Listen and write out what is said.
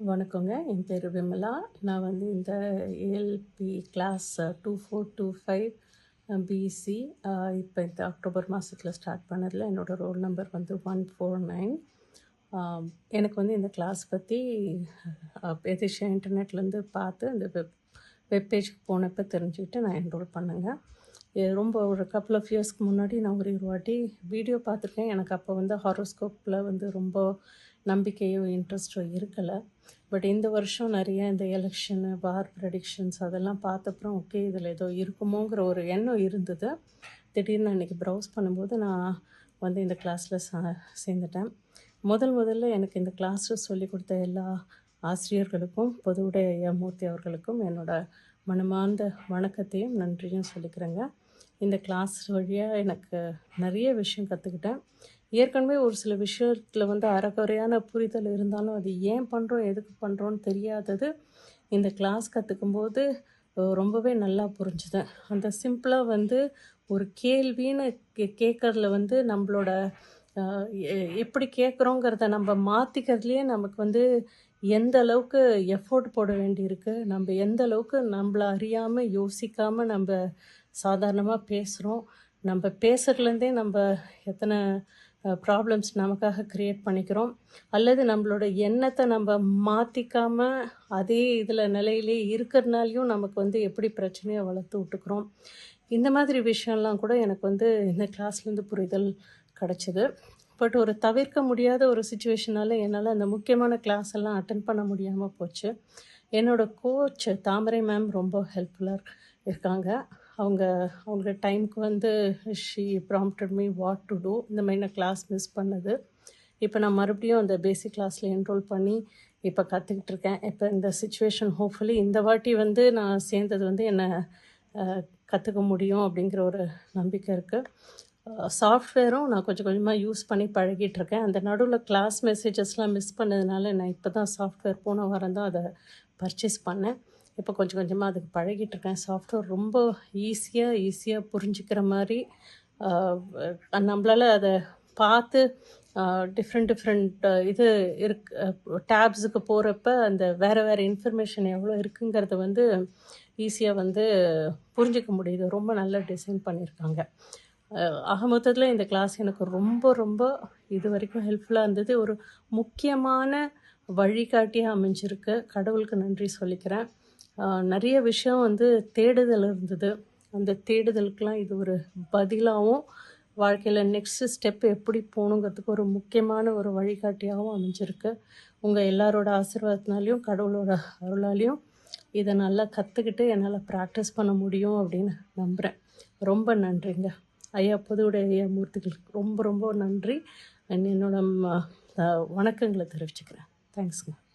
வணக்கங்க. என் பேர் விமலா. நான் வந்து இந்த ALP class two four two five PC இப்போ இந்த அக்டோபர் மாதத்தில் ஸ்டார்ட் பண்ணதில் என்னோடய ரோல் நம்பர் வந்து ஒன் ஃபோர் நைன் எனக்கு வந்து இந்த கிளாஸ் பற்றி எதிர்ஷா இன்டர்நெட்லேருந்து பார்த்து இந்த வெப் வெப்பேஜ்க்கு போனப்போ தெரிஞ்சுக்கிட்டு நான் என்ரோல் பண்ணேங்க. ரொம்ப ஒரு கப்புள் ஆஃப் இயர்ஸ்க்கு முன்னாடி நான் ஒரு ஒரு வாட்டி வீடியோ பார்த்துருக்கேன். எனக்கு அப்போ வந்து ஹாரோஸ்கோப்பில் வந்து ரொம்ப நம்பிக்கையோ இன்ட்ரெஸ்ட்டோ இருக்கலை. பட் இந்த வருஷம் நிறைய இந்த எலெக்ஷனு வார் ப்ரெடிக்ஷன்ஸ் அதெல்லாம் பார்த்தப்புறம் ஓகே இதில் ஏதோ இருக்குமோங்கிற ஒரு எண்ணம் இருந்தது. திடீர்னு அன்றைக்கி ப்ரௌஸ் பண்ணும்போது நான் வந்து இந்த கிளாஸில் ச சேர்ந்துட்டேன். முதல் முதல்ல எனக்கு இந்த கிளாஸில் சொல்லிக் கொடுத்த எல்லா ஆசிரியர்களுக்கும் பொதுவுடைய மூர்த்தி அவர்களுக்கும் என்னோட மனமார்ந்த வணக்கத்தையும் நன்றியும் சொல்லிக்கிறேங்க. இந்த கிளாஸ் வழியாக எனக்கு நிறைய விஷயம் கற்றுக்கிட்டேன் ஏற்கனவே ஒரு சில விஷயத்தில் வந்து அறகுறையான புரிதல் இருந்தாலும் அது ஏன் பண்ணுறோம் எதுக்கு பண்ணுறோன்னு தெரியாதது இந்த கிளாஸ் கற்றுக்கும்போது ரொம்பவே நல்லா புரிஞ்சுது. அந்த சிம்பிளாக வந்து ஒரு கேள்வின்னு கே கேட்கறதுல வந்து நம்மளோட எ- எப்படி கேட்குறோங்கிறத நம்ம மாற்றிக்கிறதுலேயே நமக்கு வந்து எந்த அளவுக்கு எஃபோர்ட் போட வேண்டியிருக்கு நம்ம எந்த அளவுக்கு நம்மளை அறியாமல் யோசிக்காமல் நம்ம சாதாரணமாக பேசுகிறோம் நம்ம பேசுகிறதுலேருந்தே நம்ம எத்தனை ப்ராப்ளம்ஸ் நமக்காக க்ரியேட் பண்ணிக்கிறோம். அல்லது நம்மளோட எண்ணத்தை நம்ம மாற்றிக்காமல் அதே இதில் நிலையிலே இருக்கிறதுனாலையும் நமக்கு வந்து எப்படி பிரச்சனையை வளர்த்து விட்டுக்கிறோம். இந்த மாதிரி விஷயம்லாம் கூட எனக்கு வந்து இந்த கிளாஸ்லேருந்து புரிதல் கிடச்சிது. பட் ஒரு தவிர்க்க முடியாத ஒரு சுச்சுவேஷனால் என்னால் அந்த முக்கியமான கிளாஸ் எல்லாம் அட்டன் பண்ண முடியாமல் போச்சு. என்னோடய கோச் தாமரை மேம் ரொம்ப ஹெல்ப்ஃபுல்லாக இருக்காங்க. அவங்க அவங்க டைம்க்கு வந்து she prompted me what to do இந்த மாதிரி நான் கிளாஸ் மிஸ் பண்ணது. இப்போ நான் மறுபடியும் அந்த பேசிக் கிளாஸில் என்ரோல் பண்ணி இப்போ கற்றுக்கிட்டு இருக்கேன். இப்போ இந்த சுச்சுவேஷன் ஹோப்ஃபுல்லி இந்த வாட்டி வந்து நான் சேர்ந்தது வந்து என்னை கற்றுக்க முடியும் அப்படிங்கிற ஒரு நம்பிக்கை இருக்குது சாஃப்ட்வேரும் நான் கொஞ்சம் கொஞ்சமாக யூஸ் பண்ணி பழகிட்டு இருக்கேன் அந்த நடுவில் கிளாஸ் மெசேஜஸ்லாம் மிஸ் பண்ணதுனால நான் இப்போ தான் சாஃப்ட்வேர் போன வாரம் தான் அதை பர்ச்சேஸ் பண்ணேன். இப்போ கொஞ்சம் கொஞ்சமாக அதுக்கு பழகிட்டு இருக்கேன் சாஃப்ட்வேர் ரொம்ப ஈஸியாக ஈஸியாக புரிஞ்சுக்கிற மாதிரி நம்மளால் அதை பார்த்து டிஃப்ரெண்ட் டிஃப்ரெண்ட் இது இருக்கு டேப்ஸுக்கு போகிறப்ப அந்த வேறு வேறு இன்ஃபர்மேஷன் எவ்வளோ இருக்குங்கிறத வந்து ஈஸியாக வந்து புரிஞ்சிக்க முடியுது. ரொம்ப நல்ல டிசைன் பண்ணியிருக்காங்க. ஆக மொத்தத்தில் இந்த கிளாஸ் எனக்கு ரொம்ப ரொம்ப இது வரைக்கும் ஹெல்ப்ஃபுல்லாக இருந்தது. ஒரு முக்கியமான வழிகாட்டியாக அமைஞ்சிருக்கு. கடவுளுக்கு நன்றி சொல்லிக்கிறேன். நிறைய விஷயம் வந்து தேடுதல் இருந்தது. அந்த தேடுதலுக்கெலாம் இது ஒரு பதிலாகவும் வாழ்க்கையில் நெக்ஸ்ட்டு ஸ்டெப் எப்படி போகணுங்கிறதுக்கு ஒரு முக்கியமான ஒரு வழிகாட்டியாகவும் அமைஞ்சிருக்கு. உங்கள் எல்லாரோட ஆசீர்வாதத்தினாலையும் கடவுளோட அருளாலையும் இதை நல்லா கற்றுக்கிட்டு என்னால் ப்ராக்டிஸ் பண்ண முடியும் அப்படின்னு நம்புகிறேன் ரொம்ப நன்றிங்க. ஐயா புதுவுடைய ஐயா மூர்த்திகளுக்கு ரொம்ப ரொம்ப நன்றி. and என்னோட வணக்கங்களை தெரிவிச்சுக்கிறேன். தேங்க்ஸுங்க